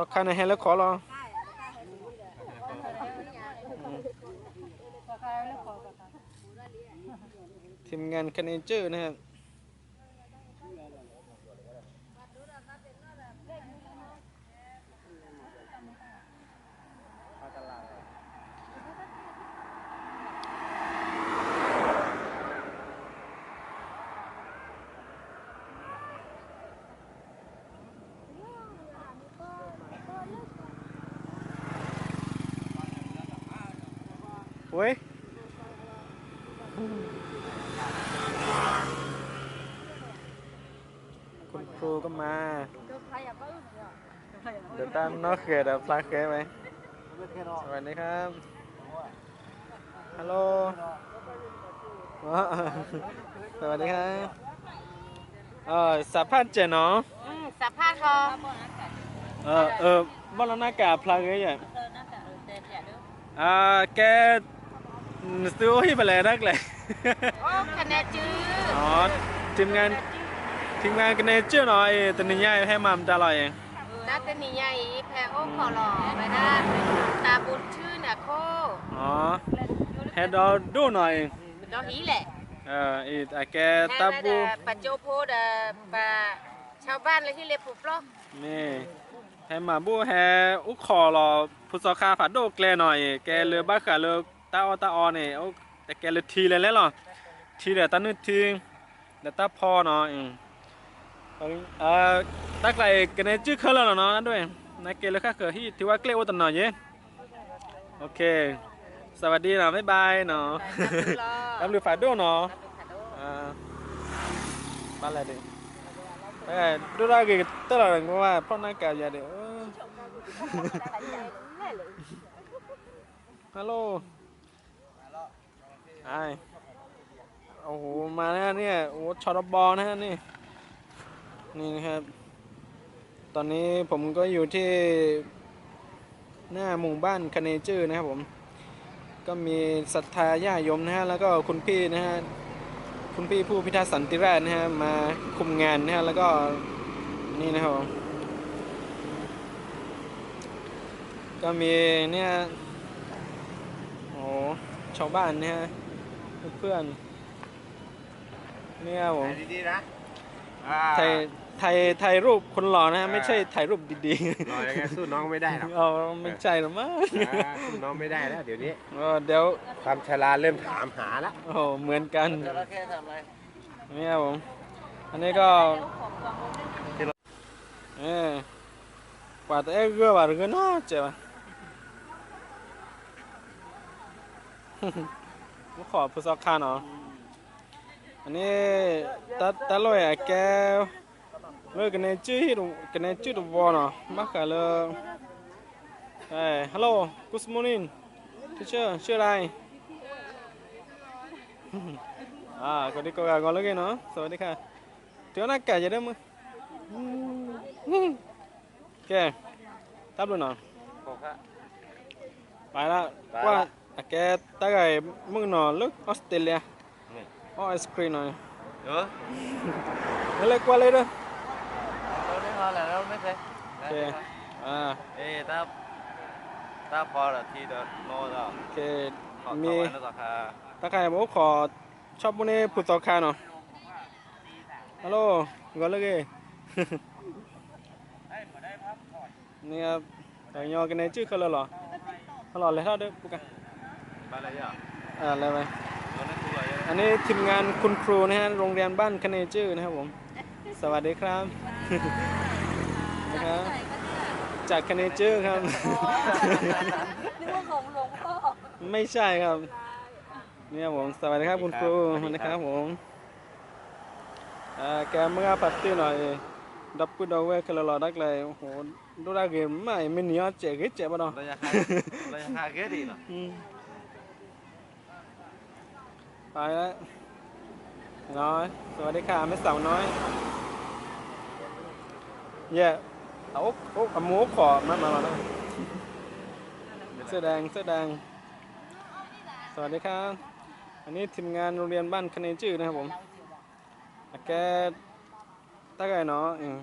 อคันให้แล้วขอรอทีมงานคันเนเจอร์นะครับ ว้ยคุณครูก็มาเดี๋ยวตามนอกเขตอะพลาดเคยไหมสวัสดีครับฮัลโหลอ๋อสวัสดีครับเออสัมภาษณ์เจเนาะอืมสัมภาษณ์เขาเออเออบ้านเราหน้ากากพลาดเคยอย่างอ่าแก ซื้อให้ไปเลยนักเลยโอ้คะแนนจื้ออ๋อทีมงานทีมงานกันเนเจอร์หน่อยตัวนี้ย่ายให้มัมตลอดเองนัดเป็นนี่ใหญ่แพรโอ้ขอหล่อไปได้ตาบุญชื่อน่ะโคอ๋อให้ดอดูหน่อยดอกฮีแหละเอออีแต่แกแค่ตานั้นบูน่ะปัจโจโพดอะปะชาวบ้านเลยที่เรียกผูกปล้อนี่ให้มาบูให้อุคอรอพุทธคาฝาโดแกลหน่อย แกเรือบ้าขาเรือ ตาออตาออเนี่ยเอาแต่แกเรือทีเลยแล้วหรอทีเดียวตานึกทีเดี๋ยวตาพอเนาะอืมเอ่อตักไหลกันในชื่อเขาแล้วเนาะนั่นด้วยนักเกลือข้าเขือที่ที่ว่าเกลียวตันหน่อยเย้โอเค สวัสดีเนาะบ๊ายบายเนาะรับเรือฝาโดเนาะอ่าบ้านอะไรดิเอ้ยดูได้กี่ตลอดเลยว่าเพราะหน้ากากอย่าเดี๋ยวเออฮัลโหล ไอโอ้โห มาแล้วเนี่ย โอ้ชอตบอลนะฮะนี่ นี่นะครับ ตอนนี้ผมก็อยู่ที่หน้าหมู่บ้านคาเนเจอร์นะครับผม ก็มีศรัทธาญาติโยมนะฮะ แล้วก็คุณพี่นะฮะ คุณพี่ผู้พิทักษ์สันติราษฎร์นะฮะ มาคุมงานนะฮะ แล้วก็นี่นะครับผมก็มีเนี่ย โอ้ ชาวบ้านนะฮะ เพื่อนๆเนี่ยผมถ่ายดีๆนะถ่ายถ่ายถ่ายรูปคนหล่อนะฮะไม่ใช่ถ่ายรูปดีรอยังไงสู้น้องไม่ได้หรอกๆเอาไม่ใช่หรอกมั้งอ่าสู้น้องไม่ได้แล้วเดี๋ยวนี้เออเดี๋ยวความชราเริ่มถามหาแล้วโอ้โหเหมือนกันจระเข้ทำอะไรเนี่ยผมอันนี้ก็เออกว่าแต่เอ้ยเกือบว่าเงินน่าเจ็บอะ มาขอผู้สอบคานเหรออันนี้ตาตาลอยอะแกเลิกกันในชื่อที่ดูกันในชื่อดูวอเนาะมากันเลยเอ้ยฮัลโหล good morning teacher ชื่ออะไรอ่าคนที่ก็กอนแล้วกันเนาะสวัสดีค่ะเดี๋ยวนักแก่จะได้มั้ยโอเคทับดูหน่อยโอ้ครับไปแล้วไปละว่าอะแกตาไก่มึงหนอลึกออสเตรเลียนี่อ๋อไอศครีมหน่อยเออนั่นเลยกว่าเลยเด้อเราได้พอแล้วเรา ไม่เคยโอเคอ่าเอ้ถ้าถ้าพอละทีเดียวโน่แล้วโอเคขอมีต่อวันแล้วต่อค่ะตาไก่บอกขอชอบพวกนี้ผุดต่ อคาเนาะฮัลโหลก่อนเลยนี่ครับแต่ยอกันในชื่อเขาเลยเหรอฮัลโหลเลยเท่าเด้อปุ๊กอะมาอะไรอะอ่าอะไรไปเราได้ตัวอะไรอันนี้ทีมงานคุณครูนะฮะโรงเรียนบ้านคเนเจอร์นะครับผม สวัสดีครับนะครับจากคเนเจอร์ครับนึกว่าของหลวงพ่อไม่ใช่ครับเนี่ยผมสวัสดีครับคุณครูสวัสดีครับผมอ่าแกเมื่อปัดตื้อหน่อยดับกูดอกเวกเลยรอดักเลยโอ้โหดูได้เกมไม่ไม่เหนียวเจ๊กเจ๊บ้าดองเราจะหาเราจะหาเกดีเนาะอืม ไปแล้วน้อย สวัสดีค่ะแม่สาวน้อยเย่เอาโอ้เอาหมูขอมามามามาเสื้อแดงเสื้อแดง สวัสดีครับ อันนี้ทีมงานโรงเรียนบ้านคเนจื้อนะครับผมอะแกตั้งไงเนาะอืม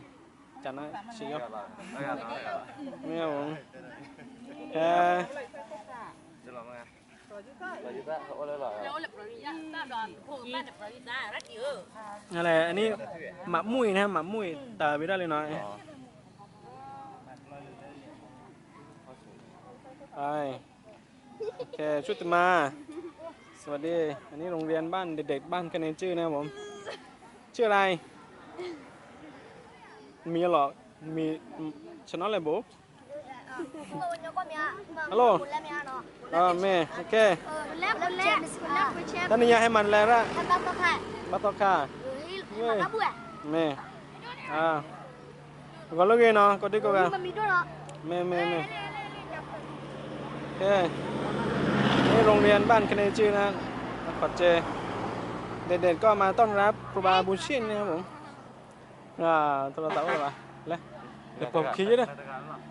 ใจจันนะชิโย Dạ vâng. Đây là nó, đây là nó. เนี่ยผมแค่ Chứ là nghe. Là như thế, họ lấy lại à? อะไรอันนี้หมักมุ้ยนะหมักมุ้ยตาไปได้เลยหน่อย Ờ. ไปโอเคชุติมา สวัสดี อันนี้โรงเรียนบ้านเด็กๆบ้านคะแนนชื่อนะครับผม ชื่ออะไร มีเหรอมีชนะอะไรบุ๊ Alo. เออแม่โอเค Lớp lớp lớp với chép ท่านนี้อยากให้มันแล้วละ Thằng tao tao thải บัตตอค่า Ừ, mà các buổi แม่อ่าก็เลิกเองเนาะก็ดีกว่า Nhưng mà mình đưa nó แม่แม่แม่โอเคนี่โรงเรียนบ้านคะแนนชื่อนะขอดเจ เด็กๆก็มาต้อนรับครูบาบุญชินนะครับผม อ่าโทรศัพท์อะไรวะเลยเดี๋ยวผมคิดเย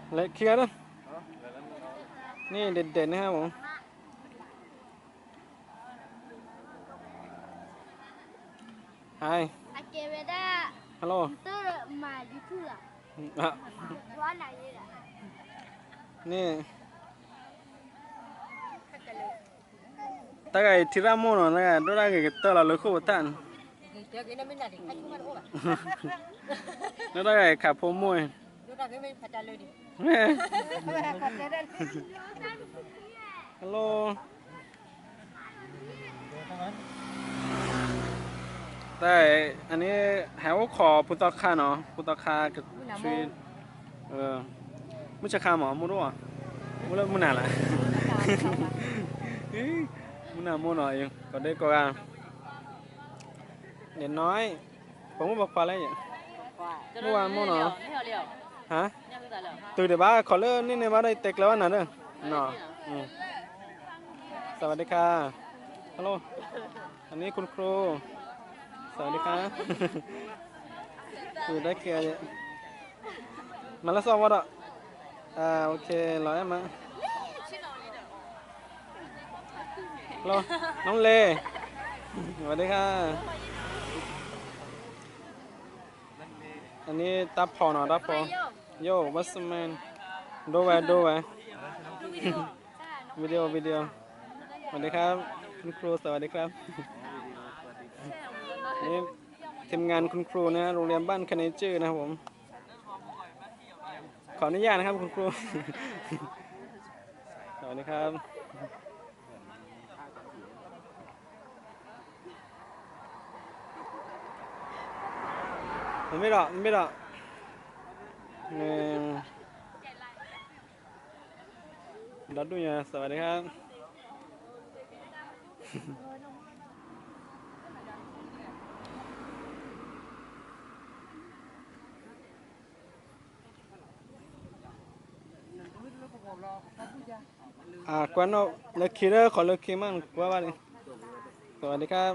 อะนะเลยคิดกันนะนี่เด็ดๆนะครับผมไฮ À kể về đây ฮัลโหล Tớ mà đi thử à อะ Hóa này đi à นี่ตาไก่ทิราโมโนนะกะดอราเกตอลาลคุตัน Dia kena minat ni. Aku mana orang. ดอราเกขับพมวย Dia dah kena pacar lu ni. ฮัลโหลแต่อันนี้หาว่าขอพุทธคาเนาะพุทธคากับช่วยเออมุชคาหมอมุรู้อะมุเลิกมุนาละมุนามุหน่อยก็ได้ก็กันเด็กน้อยผมก็บอกพอแล้วอย่าง Mua à, mua nào? Ni hao liao. ฮะ ตื่นเดียวบ้าขอเลิกนี่ในบ้านได้เต็กแล้วนะเด้อเนาะอืมสวัสดีค่ะฮัลโหลอันนี้คุณครู สวัสดีค่ะคุยได้เคลียร์เนี่ยมาแล้วสอบวัดอะอ่าโอเคร้อยมาฮัลโหลน้องเลสวัสดีค่ะ อันนี้ตับพอเนาะตับพอ โย่ what's the man ดูไว้ดูไว้วิดีโอวิดีโอสวัสดีครับคุณครูสวัสดีครับนี่ทีมงานคุณครูนะโรงเรียนบ้านคเนจื้อนะครับผม ขออนุญาตนะครับคุณครูสวัสดีครับมันไม่หรอกมันไม่หรอก หนึ่งดัดดูเนี่ยสวัสดีครับ อ่ากวนเอาเลิกคีเดอร์ขอเลิกคีมั่งว่าว่าดิสวัสดีครับ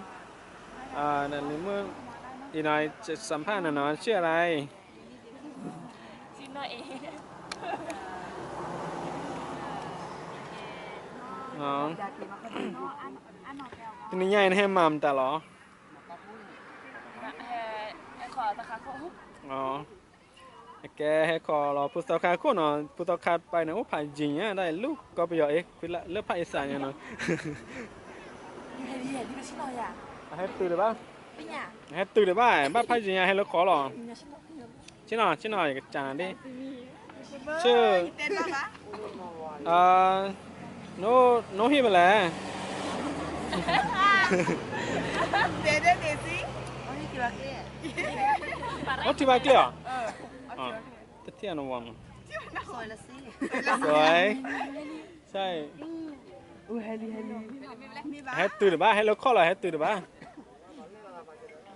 อขอพุทธคาคุบาบูชินเอาไว้แฮกถวายเดสอเลยบักอะไรที่เนาะโอขอไว้ได้ได้พีเรือเยเนาะเอ้ยมึงไง sorry sorry อ่านั่นเลยมึงอีน้อยจะสัมภาษณ์นะเนาะชื่ออะไร Xin nói em. น้องทีนี้ใหญ่ให้มัมแต่เหรอ Em khỏi ta khá không hút. อ๋อแกให้คอรอพุทธคาคุณเนาะพุทธคาไปนะโอ้ผ่านจริงอะได้ลูกก็ไปเยอะเอ๊ะคือละเลือกภาคอีสานเนี่ยเนาะ Hay đi, đi cái xin nói à. ให้ตื่นเลยป่ะ Đi nhà. ให้ตื่นเลยป่ะบ้านภาคจริงให้เราขอหรอ Nhà xin nói. ชิหน่อยชิหน่อยกับจานดิชื่อเอ่อโนโนฮิมาแล้ว Ôi, kìa kìa. โอ้ที่บ้านเกลียวอ๋อตะเทียนวัง Rồi là xí. สวย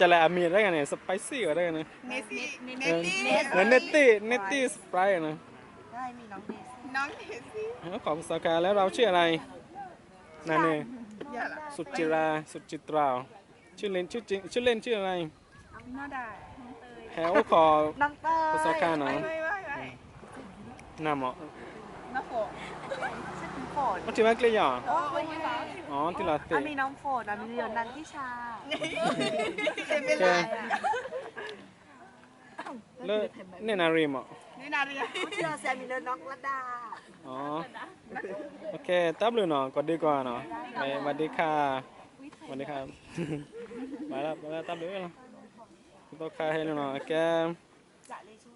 จะละอามีได้กันเนี่ยสไปซี่ก็ได้กันนะเนสซี่เนตตี้เนตตี้เนตตี้สไปนะ ได้มีน้องเนสแล้วของสาขาแล้วเราชื่ออะไรนั่นเองสุจิรา สุจิตราชื่อเล่นชื่อจริงชื่อเล่นชื่ออะไรแฮวขอน้องเต้ยภาษาการเนาะนามอะชื่อคุณ ฝนมันถือว่าเกลียดโอ้ยอ๋อที่เราเตะอะมีน้องฝนอะมีเรียนนันทิชาโอเคเลิกเนี่ยนารีมอะผู้เชื่อแซมมีเนินน้องระดา อ๋อ โอเค ตับเลยเนาะกดดีกว่าเนาะไปสวัสดีค่ะสวัสดีครับ มาแล้วมาแล้วตับเลยเนาะต้องคาให้เนาะแกจะเรียกชื่ออะไรดีจัง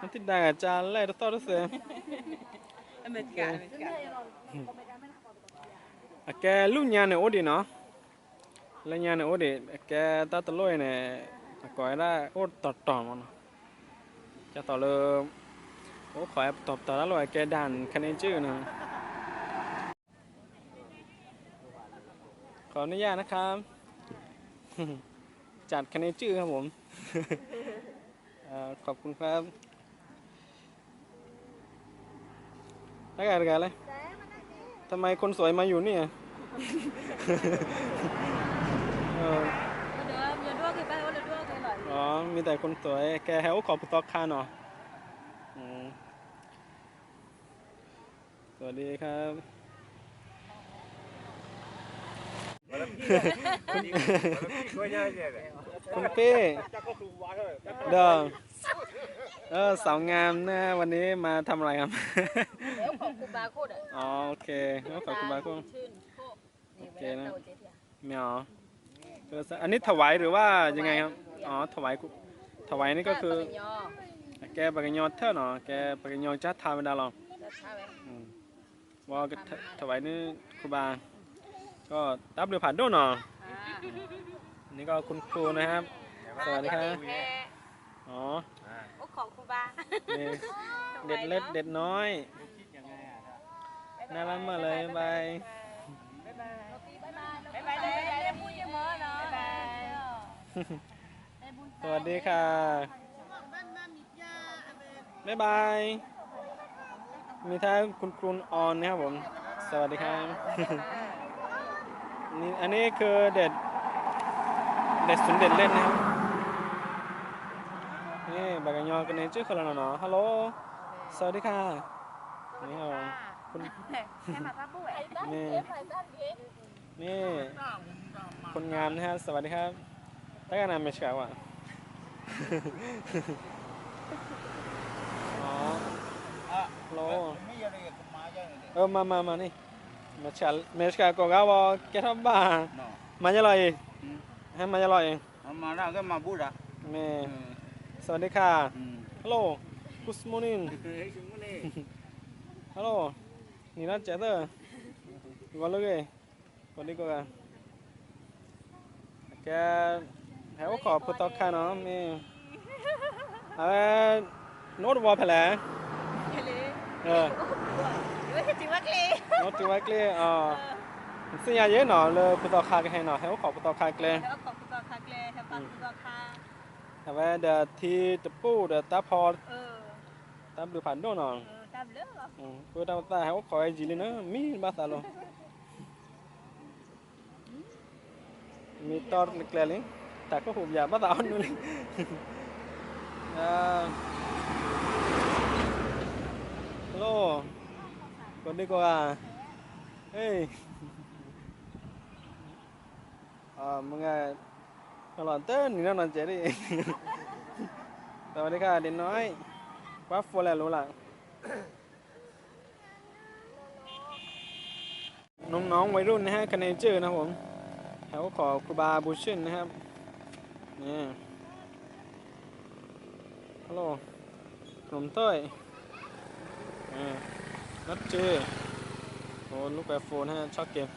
มาเลิกในจุดบอยฝ่าแวมมาจันน่ะนะจะแล้วมาวัดที่ไหนเว้ยโอเคตามเลยผ่านตัวเนาะเอาไปตัดไปอืมเนี่ยเลิกเนี่ยกันน้องเบียร์น้องนัทธิดานัทธิดากับจานไล่ตัวต่อตัวเสืออเมริกาอเมริกาอะแกลูกญาเนี่ยโอดีเนาะแล้วญาเนี่ยโอดีแกตาตะลอยเนี่ยก่อยได้โอตอดตอมันจะต่อเลยโอ้ขอยตอบต่อแล้วเลยแกด่านคะแนนชื่อนะขออนุญาตนะครับ จัดคะแนนชื่อครับผมเอ่อขอบคุณครับ แล้วกันกันเลยทำไมคนสวยมาอยู่เนี่ยเออเดี๋ยวเดี๋ยวด้วยคือไปว่าเดี๋ยวด้วยคือหน่อยอ๋อ มีแต่คนสวย แกแฮวขอปุตอกคาเนาะอืมสวัสดีครับคุณพี่เด้อ เออสาวงามนะวันนี้มาทำอะไรครับแล้วของครูบาโคตรอะอ๋อโอเคแล้วขอบคุณมากคุณชื่นโคกนี่เวลาเตาเจ๊เถียไม่เอาเอออันนี้ถวายหรือว่ายังไงครับ อ๋อถวายกุถวายนี่ก็คือปากย่อแกปากกยอเท่าเนาะแกปากกยอจัดทำไม่ได้หรอกแล้วถ้าไว้อืมว่าก็ถถวายนี่ครูบา ก็ตับเรือผ่านด้วยเนาะอ่าอันนี่ก็คุณครูนะครับ สวัสดีครับแค่อ๋อโอ้ ของครูบานี่เด็ดเล็กเด็ดน้อยน่ารักมากเลยบ๊ายบายบ๊ายบายบ๊ายบายเลยพูดยังมั้งเนาะบ๊ายบายสวัสดีค่ะบ๊ายบาย มีทั้งคุณครูออนนะครับผม สวัสดีครับนี่อันนี้คือเด็ด เด็ดสุนเด็ดเล่นนะครับนี่บากก ยอกันในชื่อคนละเนาะฮัลโหล สวัสดีค่ะ นี่ครับผมคุณแค่มาป้าบุ๋ยนี่นี่ คนงามนะฮะ สวัสดีครับตั้งแต่นานไม่เช้าอะอ๋อฮัลโหลเออ มามามานี่มาชัลเมสกาก็กาวแกทำบ้ามาจะลอยให้มาจะลอย Mana ke mabuk dah? นี่สวัสดีค่ะ ฮัลโหล good morning ฮัลโหลนี่น่าจะเตอร์ก่อนเลยก่อนดีกว่าแกให้ว่าขอพุทธค่าเนาะมีเออโน้ตวอลแผลเออเฮ้ยจริงว่าเกลีโน้ตตัวเกลีอ่าสิ่งอย่างเยอะเนาะเลยพุทธค่ากันให้เนาะให้ว่าขอพุทธค่าเกลีแล้วของครูบาคาเกลีแล้วของครูบาคาแต่ว่าเดี๋ยวที่ตะปูเดี๋ยวตาพอเออตามดูผ่านโน่นเนาะเออตามเรื่องเหรออืมเพื่อทำตาให้ว่าขอไอจีเลยนะ มีบ้าตาโลมีตอนเกลียลิงแต่ก็ผมอยากบ้าตาอ่อนนู่นเลยอ่าโลกดดีกว่ ลอดเต้นนี่นอนเจ๊ดิสวัสดีค่ะเด็กน้อยวัฟโฟแล้วรู้ละน้องๆวัยรุ่นนะฮะคะแนนเจอนะผมแถวขอครูบาบูชินนะครับนี่ฮัลโหลขนมเต้ยอ่นัดเจอโอ้ลูกแบบโฟนฮะชอบเกม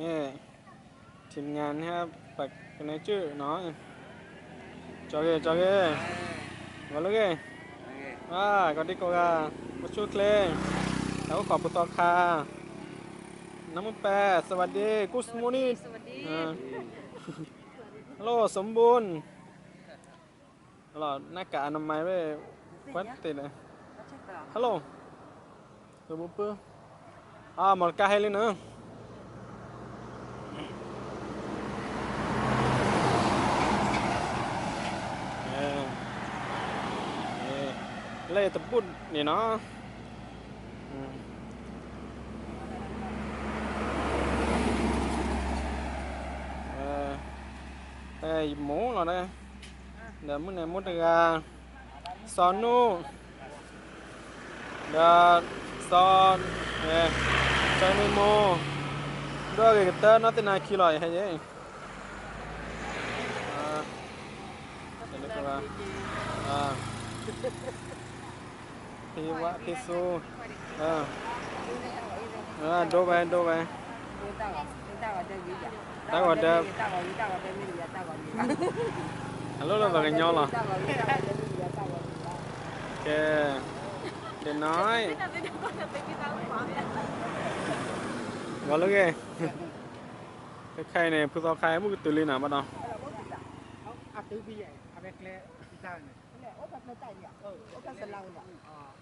นี่ทีมงานนะครับปักคะแนนเจอร์น้อยจอเกจอเกมาลูกเกอ่าก็ดีกว่ามาช่วยเคลงแล้วก็ขอบคุณต่อค่ะน้ำมันแปรสวัสดีกุสมูนี่สวัสดีอ่าฮัลโหลสมบูรณ์ฮัลโหลหน้ากากอนามัยไว้วัดติดเลยฮัลโหลตัวบุ๊บปุ๊บอ่าหมดกาให้เลยเนอะเออ นี่ เล่ตะปุ่นนี่เนาะอืมเออแต่หมูเราได้เดี๋ยวมื้อไหน Hiwa tisu. Ờ. Ờ đô về đô về. Tao gọi đơ. Alo là vào cái nhau là. Kệ. Kệ nói. Gọi lúc ghê. Cái khay này, cứ tao khai bút từ lên nào bắt đầu. À, từ bây giờ, à, bé kia, đi sao này. 我刚才带你，我刚才拿的，啊，